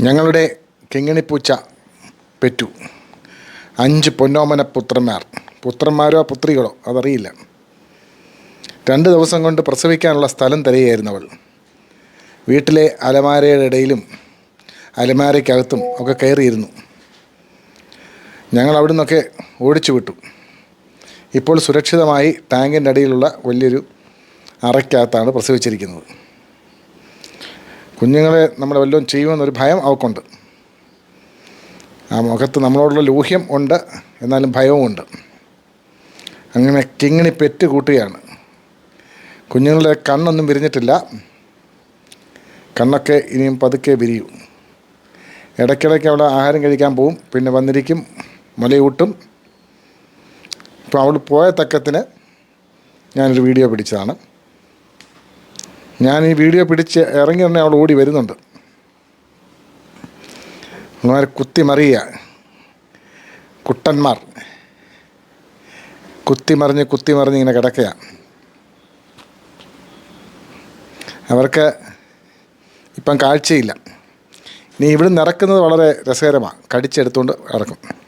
ഞങ്ങളുടെ കിങ്ങിണിപ്പൂച്ച പെറ്റു. അഞ്ച് പൊന്നോമന പുത്രന്മാർ. പുത്രന്മാരോ പുത്രികളോ അതറിയില്ല. രണ്ട് ദിവസം കൊണ്ട് പ്രസവിക്കാനുള്ള സ്ഥലം തിരയായിരുന്നു അവൾ. വീട്ടിലെ അലമാരയുടെ ഇടയിലും അലമാരയ്ക്കകത്തും ഒക്കെ കയറിയിരുന്നു. ഞങ്ങൾ അവിടെ നിന്നൊക്കെ ഓടിച്ചു വിട്ടു. ഇപ്പോൾ സുരക്ഷിതമായി ടാങ്കിന്റെ അടിയിലുള്ള വലിയൊരു അറയ്ക്കകത്താണ് പ്രസവിച്ചിരിക്കുന്നത്. കുഞ്ഞുങ്ങളെ നമ്മൾ വല്ലതും ചെയ്യുമെന്നൊരു ഭയം അവക്കുണ്ട്. ആ മുഖത്ത് നമ്മളോടുള്ള ലൂഹ്യം ഉണ്ട് എന്നാലും ഭയവും ഉണ്ട്. അങ്ങനെ കിങ്ങിണി പെറ്റ് കൂട്ടുകയാണ് കുഞ്ഞുങ്ങളുടെ കണ്ണൊന്നും വിരിഞ്ഞിട്ടില്ല. കണ്ണൊക്കെ ഇനിയും പതുക്കെ വിരിയും. ഇടയ്ക്കിടയ്ക്ക് അവിടെ ആഹാരം കഴിക്കാൻ പോവും പിന്നെ വന്നിരിക്കും മുലയൂട്ടും. ഇപ്പോൾ അവൾ പോയ തക്കത്തിന് ഞാനൊരു വീഡിയോ പിടിച്ചതാണ്. ഞാൻ ഈ വീഡിയോ പിടിച്ച് ഇറങ്ങി തന്നെ അവൾ ഓടി വരുന്നുണ്ട്. അങ്ങനെ കുത്തിമറിയ. കുട്ടന്മാർ. കുത്തിമറിഞ്ഞ് കുത്തിമറിഞ്ഞ് കുത്തി മറിഞ്ഞ് ഇങ്ങനെ കിടക്കുക അവർക്ക് ഇപ്പം കാഴ്ചയില്ല. ഇനി ഇവിടുന്ന് ഇറക്കുന്നത് വളരെ രസകരമാണ് കടിച്ചെടുത്തുകൊണ്ട് ഇറക്കും.